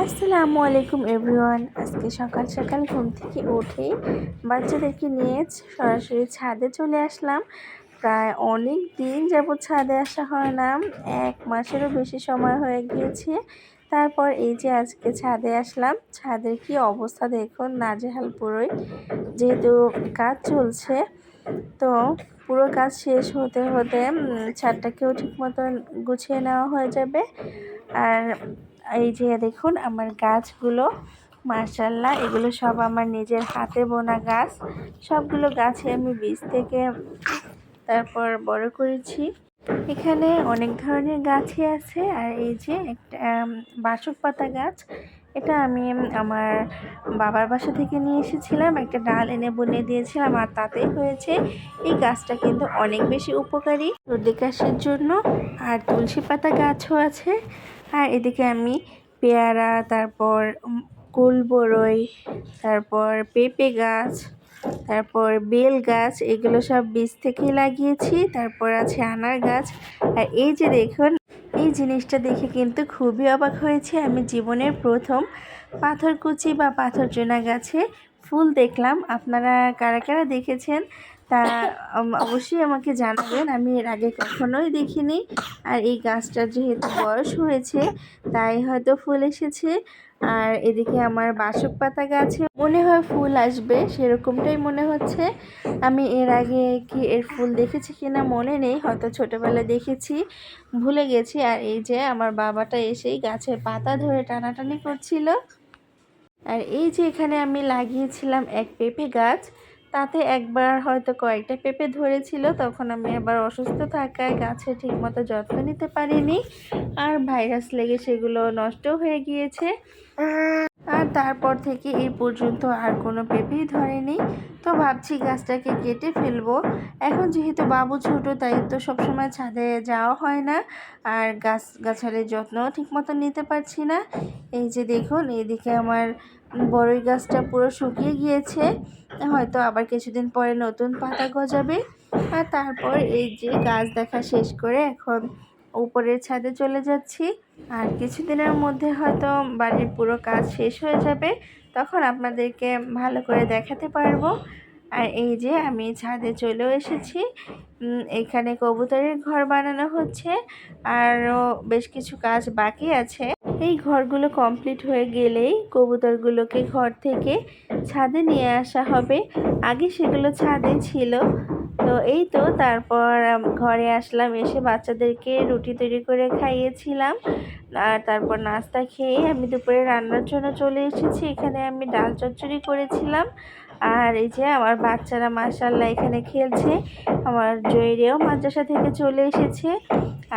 আসসালামু আলাইকুম এভরিওয়ান। আজকে সকাল সকাল ঘুম থেকে উঠে বাচ্চাদেরকে নিয়ে সরাসরি ছাদে চলে আসলাম। প্রায় অনেক দিন যাবৎ ছাদে আসা হয় না। এক মাসেরও বেশি সময় হয়ে গিয়েছে। তারপর এই যে আজকে ছাদে আসলাম, ছাদের কি অবস্থা দেখুন, নাজেহাল পুরোই। যেহেতু কাজ চলছে, তো পুরো কাজ শেষ হতে হতে ছাদটাকেও ঠিক মতন গুছিয়ে নেওয়া হয়ে যাবে। আর এই যে দেখুন আমার গাছগুলো মার্শাল্লাহ এগুলো সব আমার নিজের হাতে বোনা গাছ। সবগুলো গাছে আমি বীজ থেকে তারপর বড় করেছি। এখানে অনেক ধরনের গাছই আছে, আর এই যে একটা বাসক পাতা গাছ। এটা আমি আমার বাবার বাসা থেকে নিয়ে এসেছিলাম, একটা ডাল এনে বনে দিয়েছিলাম, আর তাতেই হয়েছে, এই গাছটা কিন্তু অনেক বেশি উপকারী। সর্দি কাশির জন্য আর তুলসী পাতা গাছও আছে। আর এদিকে আমি পেয়ারা, তারপর কুল বরই তারপর পেঁপে গাছ, তারপর বেল গাছ, এগুলো সব বীজ থেকেই লাগিয়েছি। তারপর আছে আনার গাছ। আর এই যে দেখুন, এই জিনিসটা দেখে কিন্তু খুবই অবাক হয়েছে। আমি জীবনের প্রথম পাথরকুচি বা পাথর চোনা গাছে ফুল দেখলাম। আপনারা কারা কারা দেখেছেন? তা অবশ্যই আমাকে জানাবেন। আমি এর আগে কখনোই দেখিনি। আর এই গাছটার যেহেতু বয়স হয়েছে, তাই হয়তো ফুল এসেছে। আর এদিকে আমার বাসক পাতা গাছে মনে হয় ফুল আসবে, সেরকমটাই মনে হচ্ছে। আমি এর আগে কি এর ফুল দেখেছি কিনা মনে নেই, হয়তো ছোটোবেলায় দেখেছি, ভুলে গেছি। আর এই যে আমার বাবাটা এসেই গাছের পাতা ধরে টানাটানি করছিল। আর এই যে এখানে আমি লাগিয়েছিলাম এক পেঁপে গাছ তাতে একবার হয়তো কয়েকটা পেঁপে ধরেছিল, তখন আমি আবার অসুস্থ থাকায় গাছে ঠিকমতো যত্ন নিতে পারিনি। আর ভাইরাস লেগে সেগুলো নষ্ট হয়ে গিয়েছে। আর তারপর থেকে এই পর্যন্ত আর কোনো পেঁপেই ধরেনি। তো ভাবছি গাছটাকে কেটে ফেলব। এখন যেহেতু বাবু ছোট, তাই তো সবসময় ছাদে যাওয়া হয় না। আর গাছ, গাছালের যত্নও ঠিকমতো নিতে পারছি না। এই যে দেখুন, এইদিকে আমার বড়ই গাছটা পুরো শুকিয়ে গিয়েছে। হয়তো আবার কিছুদিন পরে নতুন পাতা গজাবে। আর তারপর এই যে গাছ দেখা শেষ করে এখন উপরের ছাদে চলে যাচ্ছি। আর কিছুদিনের মধ্যে হয়তো বাড়ির পুরো কাজ শেষ হয়ে যাবে। তখন আপনাদেরকে ভালো করে দেখাতে পারব। আর এই যে আমি ছাদে চলেও এসেছি। এখানে কবুতরের ঘর বানানো হচ্ছে আরও বেশ কিছু কাজ বাকি আছে। এই ঘরগুলো কমপ্লিট হয়ে গেলেই কবুতরগুলোকে ঘর থেকে ছাদে নিয়ে আসা হবে। আগে সেগুলো ছাদে ছিল। তো এই তো তারপর ঘরে আসলাম, এসে বাচ্চাদেরকে রুটি তৈরি করে খাইয়েছিলাম। আর তারপর নাস্তা খেয়ে আমি দুপুরে রান্নার জন্য চলে এসেছি। এখানে আমি ডাল চচ্চড়ি করেছিলাম। আর এই যে আমার বাচ্চারা মাসাল্লাহ এখানে খেলছে। আমার জয়েরিয়াও মাদ্রাসা থেকে চলে এসেছে।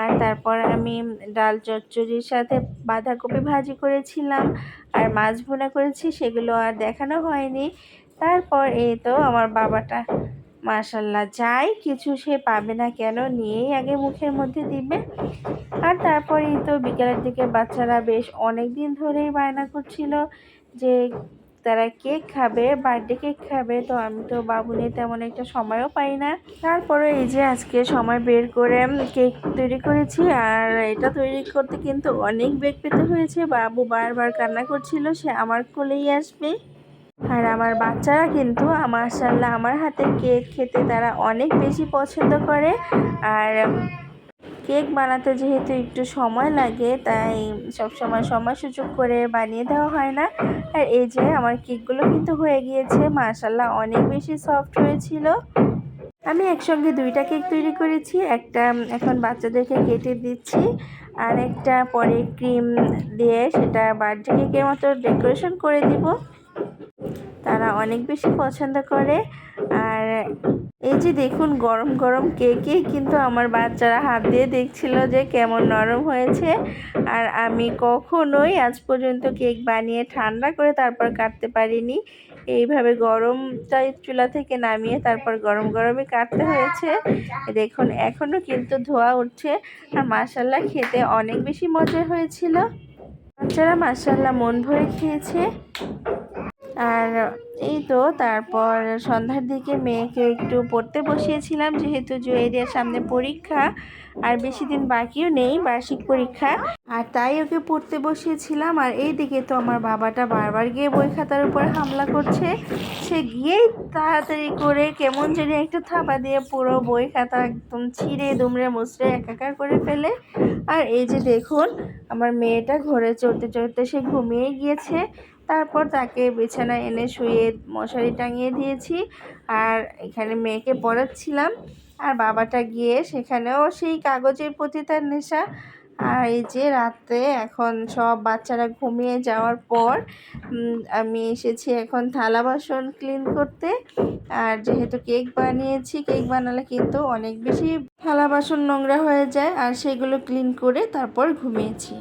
আর তারপর আমি ডাল চচ্চড়ির সাথে বাঁধাকপি ভাজি করেছিলাম। আর মাছ ভুনা করেছি, সেগুলো আর দেখানো হয়নি। তারপর এই তো আমার বাবাটা মাশাল্লাহ যাই কিছু সে পাবে না কেন নিয়েই আগে মুখের মধ্যে দিবে। আর তারপরেই তো বিকেলের দিকে বাচ্চারা বেশ অনেক দিন ধরেই বায়না করছিল যে তারা কেক খাবে বার্থডে কেক খাবে, তো আমি তো বাবু নিয়ে তেমন একটা সময়ও পাই না। তারপরে এই যে আজকে সময় বের করে কেক তৈরি করেছি, আর এটা তৈরি করতে কিন্তু অনেক বেগ পেতে হয়েছে। বাবু বারবার কান্না করছিল, সে আমার কোলেই আসবে। আর আমার বাচ্চারা কিন্তু মার্শাল্লাহ আমার হাতের কেক খেতে তারা অনেক বেশি পছন্দ করে। আর কেক বানাতে যেহেতু একটু সময় লাগে, তাই সব সময় সময় সুযোগ করে বানিয়ে দেওয়া হয় না। আর এই যে আমার কেকগুলো কিন্তু হয়ে গিয়েছে মার্শাল্লাহ অনেক বেশি সফট হয়েছিল। আমি একসঙ্গে দুইটা কেক তৈরি করেছি, একটা এখন বাচ্চাদেরকে কেটে দিচ্ছি, আর একটা পরে ক্রিম দিয়ে সেটা বার্থডে কেকের মতো ডেকোরেশন করে দিব। তারা অনেক বেশি পছন্দ করে, আর এই যে দেখুন, গরম গরম কেকে কিন্তু আমার বাচ্চারা হাত দিয়ে দেখছিল যে কেমন নরম হয়েছে। আর আমি কখনোই আজ পর্যন্ত কেক বানিয়ে ঠান্ডা করে তারপর কাটতে পারিনি। এইভাবে গরমটাই চুলা থেকে নামিয়ে তারপর গরম গরমে কাটতে হয়েছে। দেখুন এখনও কিন্তু ধোয়া উঠছে। আর মাসাল্লা খেতে অনেক বেশি মজা হয়েছিল। বাচ্চারা মাসাল্লাহ মন ভরে খেয়েছে। আর এই তো তারপর সন্ধ্যার দিকে মেয়েকে একটু পড়তে বসিয়েছিলাম, যেহেতু জুয়েরিয়ার সামনে পরীক্ষা, আর বেশি দিন বাকিও নেই বার্ষিক পরীক্ষা। আর তাই ওকে পড়তে বসিয়েছিলাম, আর এই দিকে তো আমার বাবাটা বারবার গিয়ে বই খাতার উপর হামলা করছে। সে গিয়েই তাড়াতাড়ি করে কেমন জানি একটা থাপা দিয়ে পুরো বই খাতা একদম ছিঁড়ে দুমড়ে মুচড়ে একাকার করে ফেলে। আর এই যে দেখুন, আমার মেয়েটা ঘরে চড়তে চড়তে সে ঘুমিয়ে গিয়েছে। তারপর তাকে বিছানায় এনে শুয়ে মশারি টাঙিয়ে দিয়েছি। আর এখানে মেয়েকে পড়াচ্ছিলাম। আর বাবাটা গিয়ে সেখানেও সেই কাগজের প্রতি তার নেশা। আর এই যে রাতে এখন সব বাচ্চারা ঘুমিয়ে যাওয়ার পর আমি এসেছি এখন থালা বাসন ক্লিন করতে। আর যেহেতু কেক বানিয়েছি কেক বানালে কিন্তু অনেক বেশি থালা বাসন নোংরা হয়ে যায়। আর সেগুলো ক্লিন করে তারপর ঘুমিয়েছি।